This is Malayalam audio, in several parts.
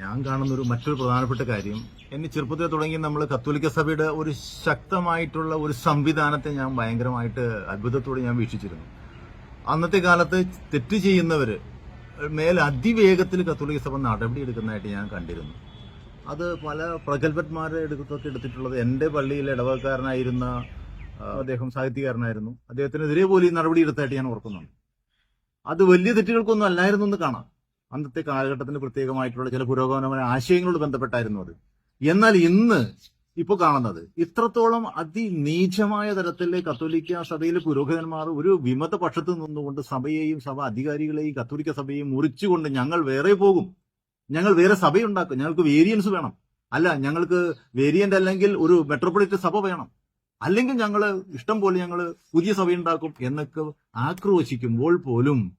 ഞാൻ കാണുന്ന ഒരു മറ്റൊരു പ്രധാനപ്പെട്ട കാര്യം എന്നെ ചെറുപ്പത്തിൽ തുടങ്ങി നമ്മൾ കത്തോലിക്ക സഭയുടെ ഒരു ശക്തമായിട്ടുള്ള ഒരു സംവിധാനത്തെ ഞാൻ ഭയങ്കരമായിട്ട് അത്ഭുതത്തോടെ ഞാൻ വീക്ഷിച്ചിരുന്നു. അന്നത്തെ കാലത്ത് തെറ്റ് ചെയ്യുന്നവര് മേൽ അതിവേഗത്തിൽ കത്തോലിക്ക സഭ നടപടിയെടുക്കുന്നതായിട്ട് ഞാൻ കണ്ടിരുന്നു. അത് പല പ്രഗത്ഭന്മാരുടെ എടുത്തൊക്കെ എടുത്തിട്ടുള്ളത് എന്റെ പള്ളിയിലെ ഇടവകക്കാരനായിരുന്ന അദ്ദേഹം സാഹിത്യകാരനായിരുന്നു. അദ്ദേഹത്തിനെതിരെ പോലും നടപടിയെടുത്തായിട്ട് ഞാൻ ഓർക്കുന്നുണ്ട്. അത് വലിയ തെറ്റുകൾക്കൊന്നും അല്ലായിരുന്നു എന്ന് കാണാം. അന്നത്തെ കാലഘട്ടത്തിന് പ്രത്യേകമായിട്ടുള്ള ചില പുരോഗമനമായ ആശയങ്ങളോട് ബന്ധപ്പെട്ടായിരുന്നു അത്. എന്നാൽ ഇന്ന് ഇപ്പൊ കാണുന്നത് ഇത്രത്തോളം അതിനീചമായ തരത്തിലെ കത്തോലിക്ക സഭയിലെ പുരോഹിതന്മാർ ഒരു വിമത പക്ഷത്ത് നിന്നുകൊണ്ട് സഭയെയും സഭ അധികാരികളെയും കത്തോലിക്ക സഭയെയും മുറിച്ചുകൊണ്ട് ഞങ്ങൾ വേറെ പോകും. ഞങ്ങൾ വേറെ സഭയുണ്ടാക്കും. ഞങ്ങൾക്ക് വേരിയൻസ് വേണം. അല്ല ഞങ്ങൾക്ക് വേരിയന്റ് അല്ലെങ്കിൽ ഒരു മെട്രോപൊളിറ്റൻ സഭ വേണം. അല്ലെങ്കിൽ ഞങ്ങൾ ഇഷ്ടം പോലെ ഞങ്ങൾ പുതിയ സഭയുണ്ടാക്കും എന്നൊക്കെ ആക്രോശിക്കുമ്പോൾ പോലും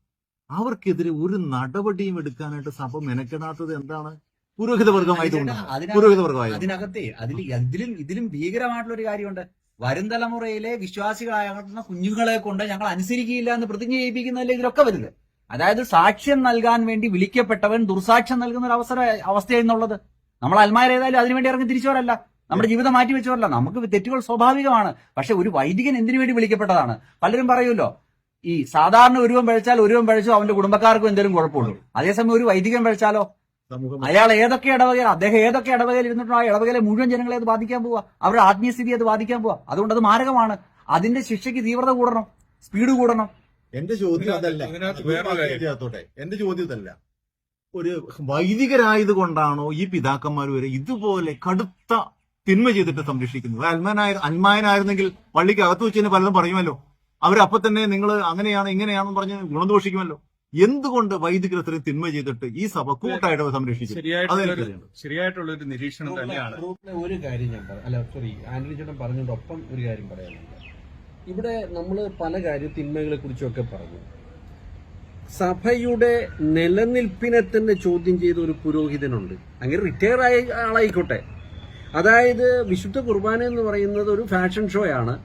അവർക്കെതിരെ ഒരു നടപടിയും എടുക്കാനായിട്ട് സഭ മെനക്കെടാത്തത് എന്താണ്? പുരോഹിത വർഗമായിട്ട് അതിനകത്ത് പുരോഹിത വർഗമായി അതിനകത്തെ അതിൽ ഇതിലും ഇതിലും ഭീകരമായിട്ടുള്ള ഒരു കാര്യമുണ്ട്. വരും തലമുറയിലെ വിശ്വാസികളാകുന്ന കുഞ്ഞുങ്ങളെ കൊണ്ട് ഞങ്ങൾ അനുസരിക്കുകയില്ല എന്ന് പ്രതിജ്ഞ ചെയ്യിപ്പിക്കുന്നതല്ലേ ഇതിലൊക്കെ വരുന്നത്? അതായത് സാക്ഷ്യം നൽകാൻ വേണ്ടി വിളിക്കപ്പെട്ടവൻ ദുർസാക്ഷ്യം നൽകുന്ന ഒരു അവസര അവസ്ഥയെന്നുള്ളത് നമ്മൾ അൽമാർ ഏതായാലും അതിനുവേണ്ടി ഇറങ്ങി തിരിച്ചവരല്ല. നമ്മുടെ ജീവിതം മാറ്റി വെച്ചവരല്ല നമുക്ക് തെറ്റുകൾ സ്വാഭാവികമാണ്. പക്ഷെ ഒരു വൈദികൻ എന്തിനു വേണ്ടി വിളിക്കപ്പെട്ടതാണ്? പലരും പറയുമല്ലോ ഈ സാധാരണ ഒരുവൻ പഴിച്ചാൽ ഒരുവൻ പഴിച്ചു അവന്റെ കുടുംബക്കാർക്കും എന്തെങ്കിലും കുഴപ്പമുള്ളൂ അതേസമയം ഒരു വൈദികൻ പഴിച്ചാലോ? അയാൾ ഏതൊക്കെ ഇടവകയിൽ അദ്ദേഹം ഏതൊക്കെ ഇടവകയിൽ ഇരുന്നിട്ടോ ആ ഇടവകയിലെ മുഴുവൻ ജനങ്ങളെ അത് ബാധിക്കാൻ പോവാ. അവരുടെ ആത്മീയസ്ഥിതി അത് ബാധിക്കാൻ പോവാ. അതുകൊണ്ട് അത് മാരകമാണ്. അതിന്റെ ശിക്ഷയ്ക്ക് തീവ്രത കൂടണം സ്പീഡ് കൂടണം. എന്റെ ചോദ്യം അതല്ല. എന്റെ ചോദ്യം ഇതല്ല. ഒരു വൈദികരായത് കൊണ്ടാണോ ഈ പിതാക്കന്മാർ വരെ ഇതുപോലെ കടുത്ത തിന്മ ചെയ്തിട്ട് സംരക്ഷിക്കുന്നത്? അന്മാനായ അന്മാനായിരുന്നെങ്കിൽ പള്ളിക്ക് അകത്ത് വെച്ച് തന്നെ പലതും പറയുമല്ലോ. അവരപ്പൊ തന്നെ നിങ്ങൾ അങ്ങനെയാണ് ഇങ്ങനെയാണെന്ന് പറഞ്ഞ് ഗുണദോഷിക്കുമല്ലോ. എന്തുകൊണ്ട് വൈദികർ അത്രയും തിന്മ ചെയ്തിട്ട് ഈ സഭ കൂട്ടായിട്ട് സംരക്ഷിച്ചു? സംരക്ഷിക്കും ശരിയായിട്ടുള്ള ഒരു നിരീക്ഷണം തന്നെയാണ്. ഒരു കാര്യം ഞാൻ പറയാം അല്ല സോറി ആന്റണി ചേട്ടൻ പറഞ്ഞതിനൊപ്പം ഒരു കാര്യം പറയാനുണ്ട്. ഇവിടെ നമ്മൾ പല കാര്യ തിന്മകളെ കുറിച്ചൊക്കെ പറഞ്ഞു. സഭയുടെ നിലനിൽപ്പിനെ തന്നെ ചോദ്യം ചെയ്ത ഒരു പുരോഹിതനുണ്ട്. അങ്ങനെ റിട്ടയർ ആയ ആളായിക്കോട്ടെ. അതായത് വിശുദ്ധ കുർബാന എന്ന് പറയുന്നത് ഒരു ഫാഷൻ ഷോ ആണ്.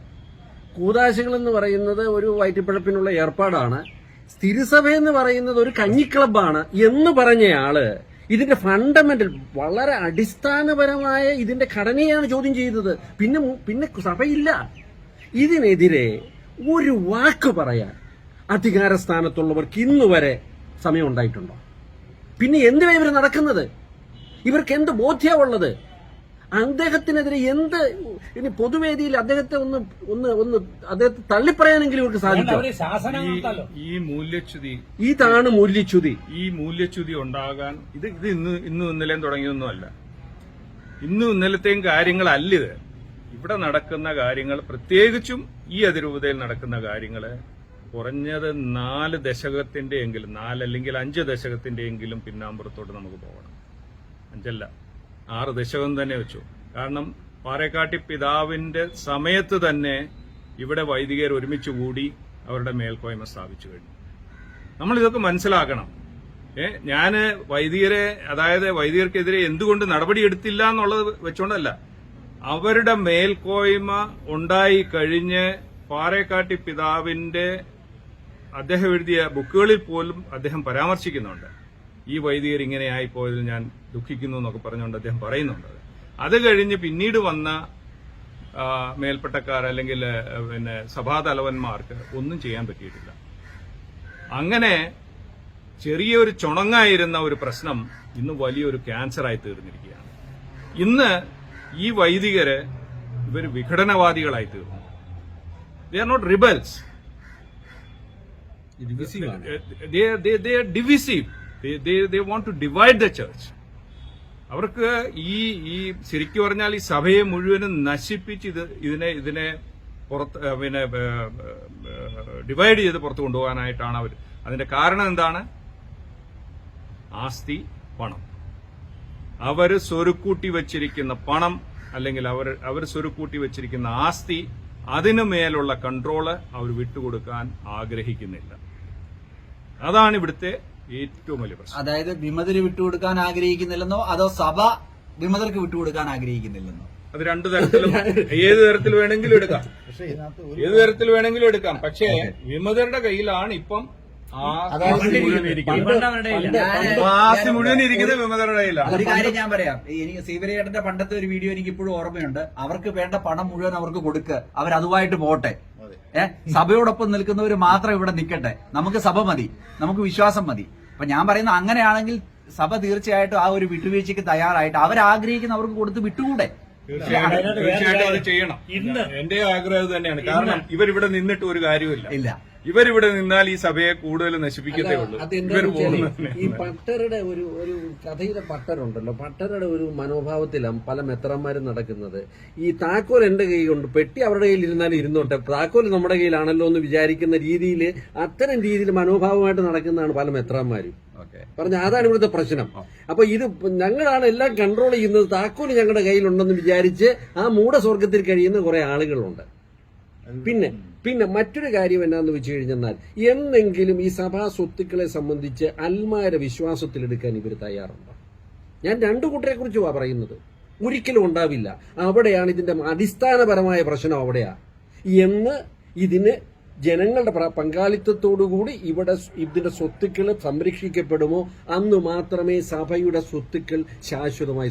കൂതാശകൾ എന്ന് പറയുന്നത് ഒരു വയറ്റിപ്പഴപ്പിനുള്ള ഏർപ്പാടാണ്. സ്ഥിരസഭ എന്ന് പറയുന്നത് ഒരു കഞ്ഞിക്ലബാണ് എന്ന് പറഞ്ഞയാൾ ഇതിന്റെ ഫണ്ടമെന്റൽ വളരെ അടിസ്ഥാനപരമായ ഇതിന്റെ ഘടനയാണ് ചോദ്യം ചെയ്തത്. പിന്നെ പിന്നെ സഭയില്ല. ഇതിനെതിരെ ഒരു വാക്ക് പറയാൻ അധികാര സ്ഥാനത്തുള്ളവർക്ക് ഇന്ന് വരെ സമയം ഉണ്ടായിട്ടുണ്ടോ പിന്നെ എന്തിനാണ് ഇവർ നടക്കുന്നത്? ഇവർക്ക് എന്ത് ബോധ്യമുള്ളത് അദ്ദേഹത്തിനെതിരെ എന്ത് ഇനി പൊതുവേദിയിൽ അദ്ദേഹത്തെ ഒന്ന് ഒന്ന് ഒന്ന് അദ്ദേഹത്തെ തള്ളിപ്പറയാനെങ്കിലും ഇവർക്ക് സാധിക്കും ഈ ഈ മൂല്യച്യുതി. ഇതാണ് മൂല്യച്യുതി. ഈ മൂല്യച്യുതി ഉണ്ടാകാൻ ഇത് ഇത് ഇന്ന് ഇന്നും ഇന്നലെയും തുടങ്ങിയൊന്നുമല്ല ഇന്നും ഇന്നലത്തെയും കാര്യങ്ങളല്ല ഇത്. ഇവിടെ നടക്കുന്ന കാര്യങ്ങൾ പ്രത്യേകിച്ചും ഈ അതിരൂപതയിൽ നടക്കുന്ന കാര്യങ്ങൾ കുറഞ്ഞത് നാല് ദശകത്തിന്റെ എങ്കിലും നാലല്ലെങ്കിൽ അഞ്ച് ദശകത്തിന്റെ എങ്കിലും പിന്നാമ്പുറത്തോട്ട് നമുക്ക് പോകണം. അഞ്ചല്ല. ആറ് ദശകം തന്നെ വെച്ചു. കാരണം പാറേക്കാട്ടി പിതാവിന്റെ സമയത്ത് തന്നെ ഇവിടെ വൈദികർ ഒരുമിച്ച് കൂടി അവരുടെ മേൽക്കോയ്മ സ്ഥാപിച്ചു കഴിഞ്ഞു. നമ്മൾ ഇതൊക്കെ മനസ്സിലാക്കണം. ഏ ഞാൻ വൈദികരെ അതായത് വൈദികർക്കെതിരെ എന്തുകൊണ്ട് നടപടിയെടുത്തില്ല എന്നുള്ളത് വെച്ചോണ്ടല്ല. അവരുടെ മേൽക്കോയ്മ ഉണ്ടായി കഴിഞ്ഞ് പാറേക്കാട്ടി പിതാവിന്റെ അദ്ദേഹം എഴുതിയ ബുക്കുകളിൽ പോലും അദ്ദേഹം പരാമർശിക്കുന്നുണ്ട്. ഈ വൈദികർ ഇങ്ങനെ ആയിപ്പോയതിൽ ഞാൻ ദുഃഖിക്കുന്നു എന്നൊക്കെ പറഞ്ഞുകൊണ്ട് അദ്ദേഹം പറയുന്നുണ്ട്. അത് കഴിഞ്ഞ് പിന്നീട് വന്ന മേൽപ്പെട്ടക്കാർ അല്ലെങ്കിൽ പിന്നെ സഭാതലവന്മാർക്ക് ഒന്നും ചെയ്യാൻ പറ്റിയിട്ടില്ല. അങ്ങനെ ചെറിയൊരു ചുണങ്ങായിരുന്ന ഒരു പ്രശ്നം ഇന്ന് വലിയൊരു ക്യാൻസറായി തീർന്നിരിക്കുകയാണ്. ഇന്ന് ഈ വൈദികര് ഇവർ വിഘടനവാദികളായി തീർന്നു. They are not rebels divisive they want to divide the church അവർക്ക് ഈ ഈ ശരിക്കു പറഞ്ഞാൽ ഈ സഭയെ മുഴുവനും നശിപ്പിച്ച് ഇത് ഇതിനെ ഇതിനെ പുറത്ത് പിന്നെ ഡിവൈഡ് ചെയ്ത് പുറത്ത് കൊണ്ടുപോകാനായിട്ടാണ് അവർ അതിന്റെ കാരണം എന്താണ്? ആസ്തി പണം. അവർ സ്വരുക്കൂട്ടി വച്ചിരിക്കുന്ന പണം അല്ലെങ്കിൽ അവർ അവർ സ്വരുക്കൂട്ടി വച്ചിരിക്കുന്ന ആസ്തി അതിനു മേലുള്ള കൺട്രോൾ അവർ വിട്ടുകൊടുക്കാൻ ആഗ്രഹിക്കുന്നില്ല. അതാണ് ഇവിടുത്തെ ഏറ്റവും വലിയ പ്രശ്നം. അതായത് വിമതര് വിട്ടുകൊടുക്കാൻ ആഗ്രഹിക്കുന്നില്ലെന്നോ അതോ സഭ വിമതർക്ക് വിട്ടുകൊടുക്കാൻ ആഗ്രഹിക്കുന്നില്ലെന്നോ? അത് രണ്ടു തരത്തിലും ഏത് തരത്തിൽ വേണമെങ്കിലും എടുക്കാം. പക്ഷേ ഇതിനകത്ത് ഒരു ഏത് തരത്തിൽ വേണമെങ്കിലും എടുക്കാം. പക്ഷേ വിമതരുടെ കയ്യിലാണ് ഇപ്പം മുഴുവൻ ഇരിക്കുന്നത്. വിമതരുടെ കയ്യിലാണ്. ഒരു കാര്യം ഞാൻ പറയാം. ഈ എനിക്ക് സീവരേട്ടന്റെ പണ്ടത്തെ ഒരു വീഡിയോ എനിക്ക് ഇപ്പോഴും ഓർമ്മയുണ്ട്. അവർക്ക് വേണ്ട പണം മുഴുവൻ അവർക്ക് കൊടുക്കുക അവരതുമായിട്ട് അതുമായിട്ട് പോട്ടെ. ഏഹ് സഭയോടൊപ്പം നിൽക്കുന്നവർ മാത്രം ഇവിടെ നിൽക്കട്ടെ. നമുക്ക് സഭ മതി. നമുക്ക് വിശ്വാസം മതി. അപ്പൊ ഞാൻ പറയുന്ന അങ്ങനെയാണെങ്കിൽ സഭ തീർച്ചയായിട്ടും ആ ഒരു വിട്ടുവീഴ്ചയ്ക്ക് തയ്യാറായിട്ട് അവരാഗ്രഹിക്കുന്ന അവർക്ക് കൊടുത്ത് വിട്ടുകൂടെ? തീർച്ചയായിട്ടും അത് ചെയ്യണം. എന്റെ ആഗ്രഹം തന്നെയാണ് കാരണം ഇവരിവിടെ നിന്നിട്ട് ഒരു കാര്യമില്ല ഇല്ല. ഇവരിവിടെ നിന്നാൽ ഈ സഭയെ കൂടുതൽ നശിപ്പിക്കത്തേ ഉള്ളൂ. ഇവർ ഈ പട്ടരുടെ ഒരു ഒരു കഥയിലെ പട്ടരുണ്ടല്ലോ. പട്ടരുടെ ഒരു മനോഭാവത്തിലാണ് പല മെത്രന്മാരും നടക്കുന്നത്. ഈ താക്കോൽ എന്റെ കൈ കൊണ്ട് പെട്ടി അവരുടെ കയ്യിൽ ഇരുന്നാലും ഇരുന്നോട്ടെ. താക്കോൽ നമ്മുടെ കയ്യിലാണല്ലോ എന്ന് വിചാരിക്കുന്ന രീതിയിൽ അത്തരം രീതിയിൽ മനോഭാവമായിട്ട് നടക്കുന്നതാണ് പല മെത്രന്മാരും. പറഞ്ഞ അതാണ് ഇവിടുത്തെ പ്രശ്നം. അപ്പൊ ഇത് ഞങ്ങളാണ് എല്ലാം കൺട്രോൾ ചെയ്യുന്നത്. താക്കോൽ ഞങ്ങളുടെ കയ്യിലുണ്ടെന്ന് വിചാരിച്ച് ആ മൂട സ്വർഗത്തിൽ കഴിയുന്ന കുറെ ആളുകളുണ്ട്. പിന്നെ പിന്നെ മറ്റൊരു കാര്യം എന്നാന്ന് വെച്ച് കഴിഞ്ഞെന്നാൽ എന്നെങ്കിലും ഈ സഭാ സ്വത്തുക്കളെ സംബന്ധിച്ച് അൽമാര വിശ്വാസത്തിലെടുക്കാൻ ഇവർ തയ്യാറുണ്ടോ? ഞാൻ രണ്ടു കൂട്ടരെ കുറിച്ചുവാ പറയുന്നത്. ഒരിക്കലും ഉണ്ടാവില്ല. അവിടെയാണ് ഇതിന്റെ അടിസ്ഥാനപരമായ പ്രശ്നം അവിടെയാ. എന്ന് ഇതിന് ജനങ്ങളുടെ പങ്കാളിത്തത്തോടുകൂടി ഇവിടെ ഇതിന്റെ സ്വത്തുക്കൾ സംരക്ഷിക്കപ്പെടുമോ? അന്ന് മാത്രമേ സഭയുടെ സ്വത്തുക്കൾ ശാശ്വതമായി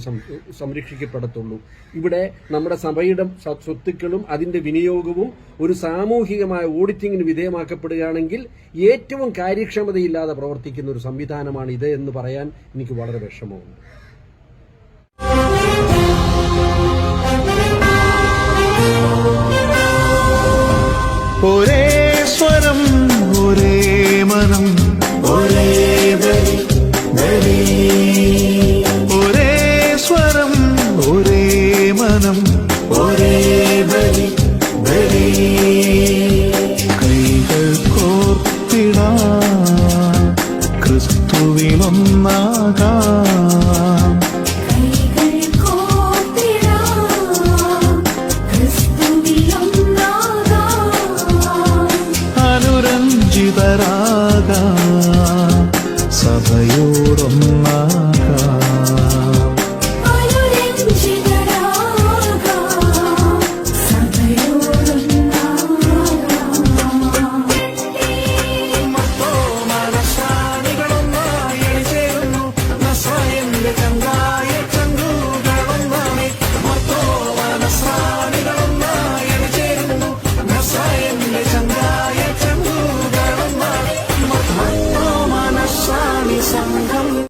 സംരക്ഷിക്കപ്പെടത്തുള്ളൂ. ഇവിടെ നമ്മുടെ സഭയുടെ സ്വത്തുക്കളും അതിന്റെ വിനിയോഗവും ഒരു സാമൂഹികമായ ഓഡിറ്റിംഗിന് വിധേയമാക്കപ്പെടുകയാണെങ്കിൽ ഏറ്റവും കാര്യക്ഷമതയില്ലാതെ പ്രവർത്തിക്കുന്ന ഒരു സംവിധാനമാണ് ഇത് എന്ന് പറയാൻ എനിക്ക് വളരെ വിഷമമുണ്ട്. മനം ഒരേ ബലി ബലി. കൈകൾ കോർത്തിടാ ക്രിസ്തുവിലൊന്നാകാം.